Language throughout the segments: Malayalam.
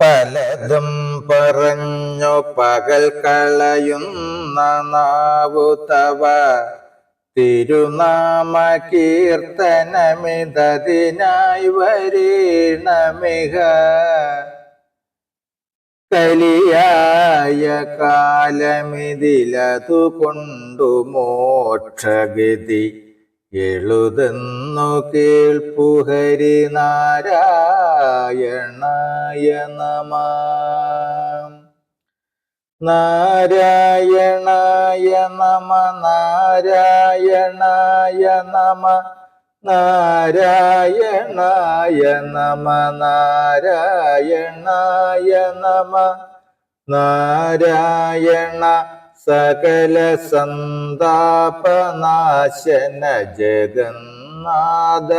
പലതും പറഞ്ഞു പകൽ കളയുന്ന നാവുതവ തിരുനാമ കീർത്തനമിതതിനായി വരീണമിക. കലിയായ കാലമിതിലതു കൊണ്ടു മോക്ഷഗതി. എഴുതുന്നു കേൾപ്പുഹരി നാരായണായ നമ നാരായണായ നമ നാരായണായ നമ നാരായണായ നമ നാരായണായ നമ നാരായണ സകല സന്താപനാശന ജഗന്നാഥ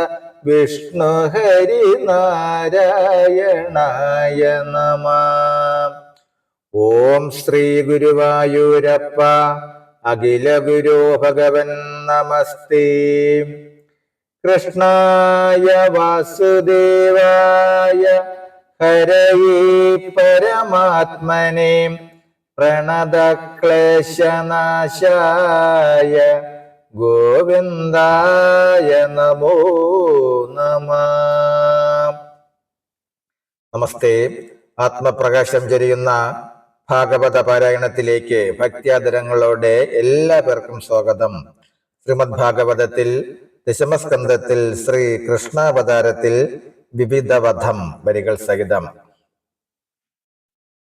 വിഷ്ണു ഹരി നാരായണായ നമ. ഓം ശ്രീ ഗുരുവായൂരപ്പ അഖില ഗുരോ ഭഗവൻ നമസ്തേ. കൃഷ്ണായ വാസുദേവായ ഹരയേ പരമാത്മനെ. പ്രണതക്ലേശനാശായ ഗോവിന്ദായ നമോ നമ. നമസ്തേ. ആത്മപ്രകാശം ചൊരിയുന്ന ഭാഗവത പാരായണത്തിലേക്ക് ഭക്ത്യാദരങ്ങളോടെ എല്ലാ പേർക്കും സ്വാഗതം. ശ്രീമദ് ഭാഗവതത്തിൽ ദശമസ്കന്ധത്തിൽ ശ്രീ കൃഷ്ണാവതാരത്തിൽ വിവിധവധം വരികൾ സഹിതം.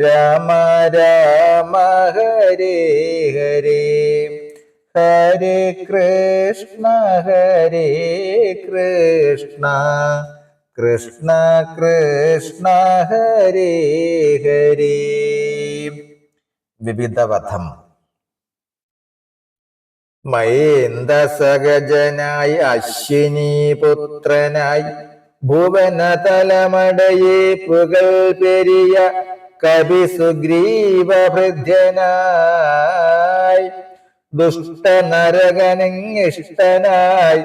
രാമ രാമ ഹരേ ഹരേ. ഹരേ കൃഷ്ണ ഹരേ കൃഷ്ണ. കൃഷ്ണ കൃഷ്ണ ഹരേ ഹരേ. വിവിധവധം മയേന്ദ സഹജനായി അശ്വിനി പുത്രനായി ഭുവനതലമടയെ പുകൾ പെരിയ കവി ദുഷ്ട ദുഷ്ടനരകനിഷ്ടനായി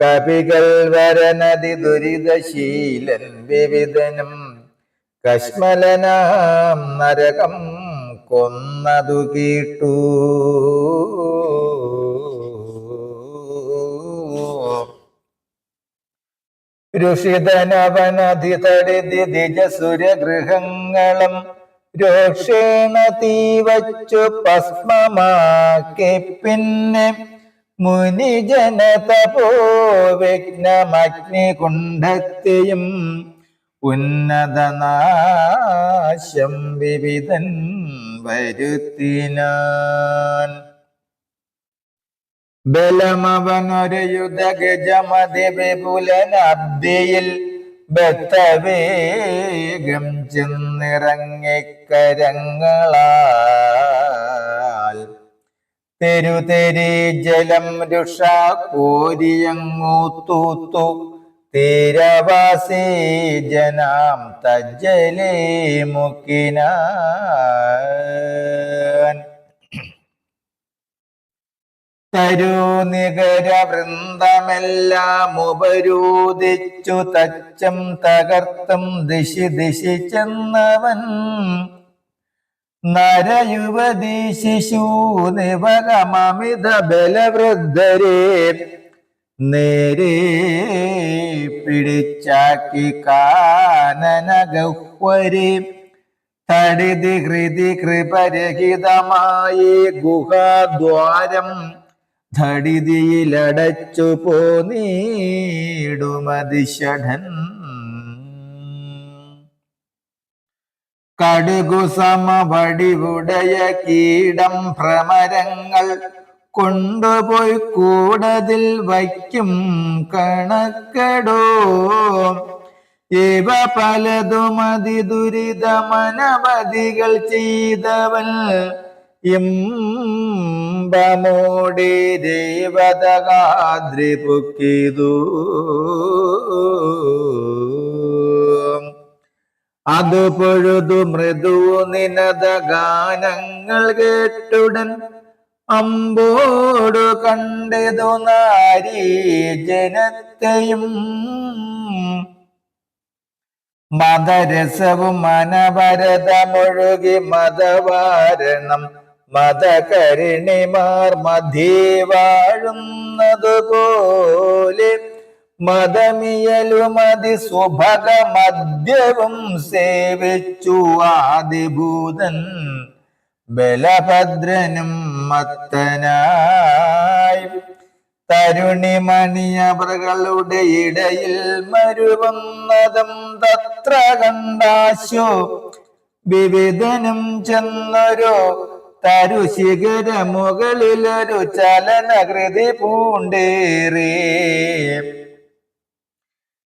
കവികൾ വരനതി ദുരിതശീലൻ വിവിധനും കശ്മലനാം നരകം കൊന്നതു കേട്ടു. ഋഷിതനവനധി തടിതി ദിജസുരഗൃഹങ്ങളും രോഷേണ തീ വച്ചു ഭസ്മമാക്കി. പിന്നെ മുനിജനതപോ വിഘ്നമഗ്നികുണ്ഡത്തെയും ഉന്നതനാശം വിവിധൻ വരുത്തിനാൻ. ബലമവനൊരു യുധഗജമതി വിപുലനബ്ദിയിൽ ബത്തവേഗം ചെന്നിറങ്ങിക്കരങ്ങളാൽ തെരുതെരി ജലം രുഷ കോരിയങ്ങൂ തൂത്തു. തീരവാസി ജനാം തജ്ജലേ മുക്കിനാൻ തരൂനികര വൃന്ദമെല്ലാം ഉപരോധിച്ചു തച്ചം തകർത്തും ദിശി ദിശി ചെന്നവൻ. നരയുവതി ശിശു നിവകമമിത ബലവൃദ്ധരെ നേരെ പിടിച്ചാക്കി കാനന ഗഹ്വരെ തടിതി ഹൃതി കൃപരഹിതമായി ഗുഹാദ്വാരം ധടിതിയിലടച്ചു പോനീടുമതിഷഠൻ കടുകു സമവടിവുടയ കീടം ഭ്രമരങ്ങൾ കൊണ്ടുപോയി കൂടതിൽ വയ്ക്കും കണക്കടോ. ഇവ പലതുമതി ദുരിതമനവധികൾ ചെയ്തവൻ ഇമ്പമോടെ ദേവതകാദ്രി പൊക്കിതു. അത് പൊഴുതു മൃദു നിനത ഗാനങ്ങൾ കേട്ടുടൻ അമ്പോടു കണ്ടതു നാരി ജനത്തെയും. മതരസവും അനവരതമൊഴുകി മതവാരണം മതകരിണിമാർ മധ്യേ വാഴുന്നതുപോലെ മതമിയലുമതി സുഭക മദ്യവും സേവിച്ചു ആദിഭൂതൻ ബലഭദ്രനും മത്തനായി. തരുണിമണിയവറുകളുടെ ഇടയിൽ മരുവന്നതും തത്ര കണ്ടാശു വിവിധനും ചെന്നൊരു തരുശിഖര മുകളിലൊരു ചലനകൃതി പൂണ്ടേറേ.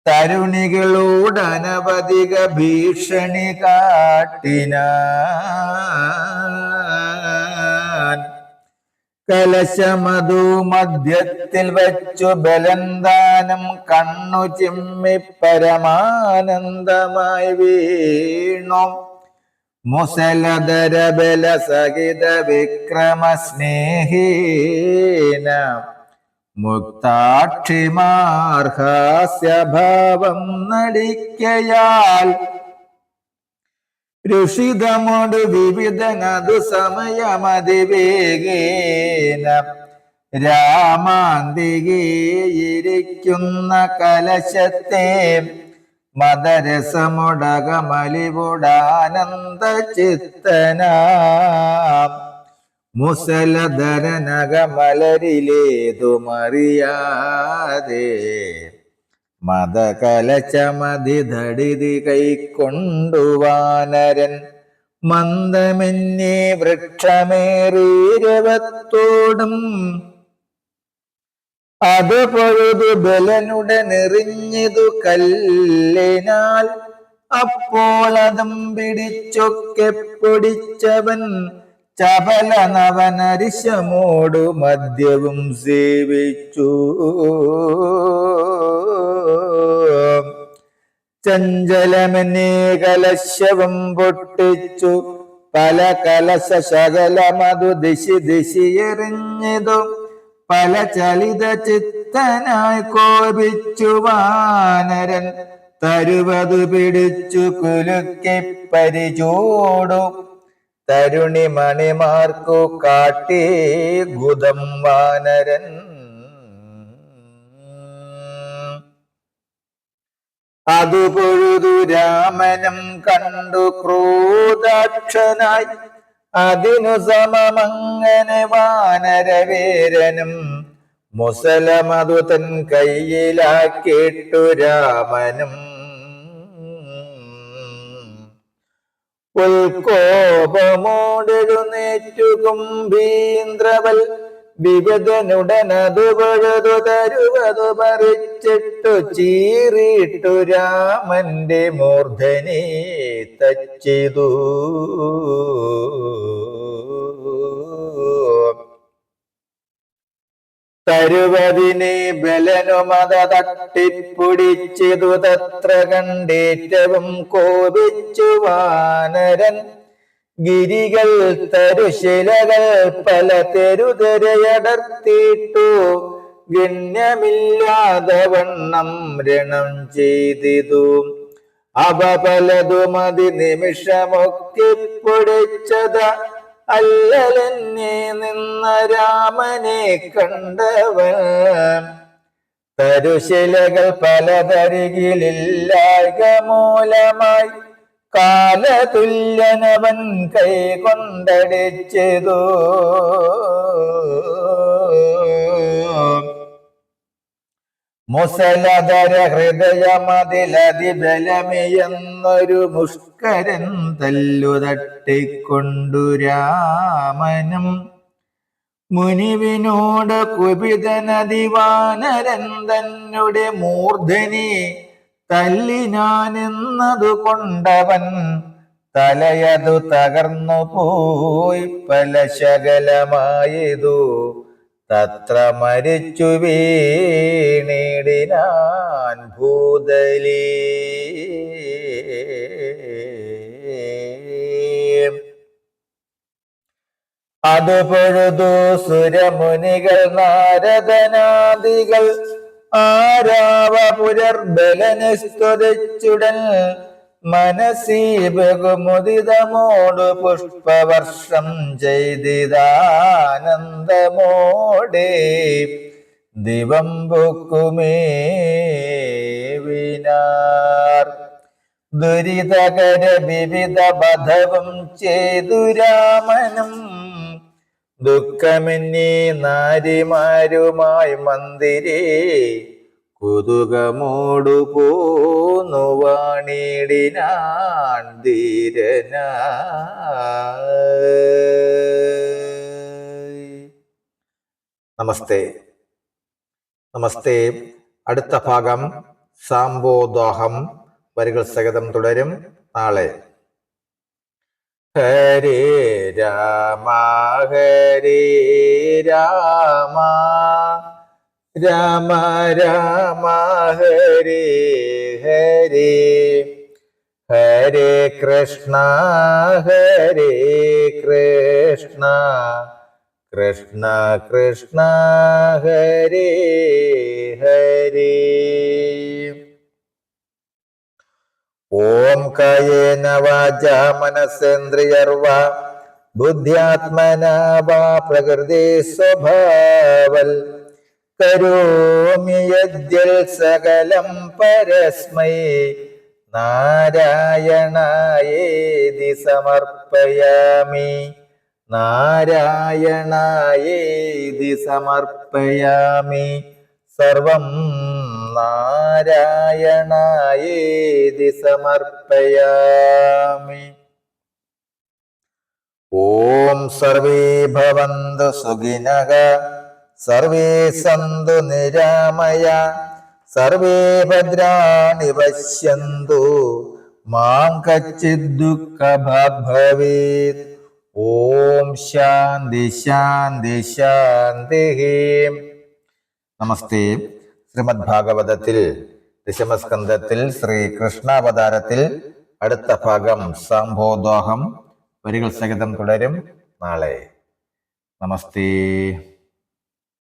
തരുണികളോട് അനവധിക ഭീഷണി കാട്ടിനാൻ. കലശമതു മധ്യത്തിൽ വച്ചു ബലന്താനം കണ്ണു ചിമ്മി പരമാനന്ദമായി വീണു. മുസലധര ബല സഹിത വിക്രമ സ്നേഹീന മുക്താക്ഷിമാർഹാസ്യഭാവം നടിക്കയാൽ ഋഷിതമോട് വിവിധനതു സമയമതിവേഗേന രാമാന്തികേയിരിക്കുന്ന കലശത്തെ മദരസമുടകമലിവുടാനന്ദ ചിത്തനാം മുസലധരനകമലരിലേതുമറിയാതെ കൈക്കൊണ്ടു വാനരൻ മന്ദമെന്നേ വൃക്ഷമേറീരവത്തോടും അത് പഴുതു ബലനുടെ നെറിഞ്ഞതു കല്ലിനാൽ. അപ്പോൾ അതും പിടിച്ചൊക്കെ പൊടിച്ചവൻ ചപല നവനരിശമോടു മദ്യവും സേവിച്ചു. ചഞ്ചലമനേകലശവും പൊട്ടിച്ചു. പല കലശ ശകലമതു ദിശി എറിഞ്ഞതു. പല ചലിത ചിത്തനായി കോപിച്ചു വാനരൻ. തരുവതു പിടിച്ചു കുലുക്കി പരിചോടു. തരുണി മണിമാർക്കു കാട്ടി ഗുദം വാനരൻ. അതു പൊഴുതു രാമനും കണ്ടു ക്രോധാക്ഷനായി. അതിനു സമമങ്ങനെ വാനരവീരനും മുസലമതു തൻ കയ്യിലാക്കിട്ടു രാമനും. ഉൽക്കോപമോടെഴുന്നേറ്റു കുംഭീന്ദ്രവൽ വിഗതനുടനതു പഴുതു തരുവതു പറിച്ചിട്ടു ചീറിട്ടു രാമന്റെ മൂർധനെ തച്ചിതു. തരുവതിനെ ബലനുമത തട്ടിപ്പുടിച്ചിതു തത്ര കണ്ടേറ്റവും കോപിച്ചു വാനരൻ ഗിരികൾ തരുശിലകൾ പല തെരുതരയടർത്തിട്ടു. ഗണ്യമില്ലാതെ വണ്ണം രണം ചെയ്തിതു. അവ പലതുമതി നിമിഷമൊക്കെ പൊടിച്ചത അല്ലലെന്നെ നിന്ന രാമനെ കണ്ടവൻ. തരുശിലകൾ പലതരികിലില്ലായക മൂലമായി കാലതുല്യനവൻ കൈകൊണ്ടടിച്ചതോ. മുസലധര ഹൃദയമതിലതിബലമിയെന്നൊരു മുഷ്കരൻ തല്ലു തട്ടിക്കൊണ്ടു രാമനും. മുനിവിനോട് കുപിതനതിവാനരൻ തന്നെ മൂർധനി തല്ലി ഞാൻ കൊണ്ടവൻ തലയതു തകർന്നു പോയി പല ശകലമായതു. തത്ര മരിച്ചു വീണിടിനാൻ ഭൂതലി. അത് പൊഴുതു സുരമുനികൾ നാരദനാദികൾ ആരാവ പുനർബലനിസ്തുതിച്ചുടൻ മനസീ ബഹുമുദിതമോടു പുഷ്പവർഷം ചെയ്തിതാനന്ദമോടെ ദിവം പൊക്കുമേ വിനാർ ദുരിതകര വിവിധ ബധവും ചെയ്തു രാമനും ദുഃഖമെന്നീ നാരിമാരുമായി മന്ദിരേ കുതുകമോടു പോന്നു ധീരനായി. നമസ്തേ. നമസ്തേ. അടുത്ത ഭാഗം സാംബോദോഹം വരികൾ സഹിതം തുടരും നാളെ. ഹരേ രാമ ഹരേ രാമ. രാമ രാമ ഹരേ ഹരേ. ഹരേ കൃഷ്ണ ഹരേ കൃഷ്ണ. കൃഷ്ണ കൃഷ്ണ ഹരേ ഹരേ. ഓം കായേന വാച മനസേന്ദ്രിയർവ ബുദ്ധ്യാത്മന വാ പ്രകൃതി സ്വഭാവൽ. കരോമി യദ്യൽ സകലം പരസ്മൈ. നാരായണായേതി സമർപ്പയാമി. നാരായണായേതി സമർപ്പയാമി. സർവം നാരായണായേതി സമർപ്പയാമി. ഓം സർവേ ഭവന്തു സുഖിനക സർവേ സന്തു നിരാമയ സർവേ ഭദ്രാണി പശ്യന്തു മാം കച്ചിത് ദുഃഖഭാഗ് ഭവേത് ഓം ശാന്തി ശാന്തി ശാന്തി നമസ്തേ. ശ്രീമദ് ഭാഗവതത്തിൽ ദശമസ്കന്ധത്തിൽ ശ്രീ കൃഷ്ണാവതാരത്തിൽ അടുത്ത ഭാഗം സാംബോദോഹം വരികൾ സഹിതം തുടരും. നാളെ. നമസ്തേ.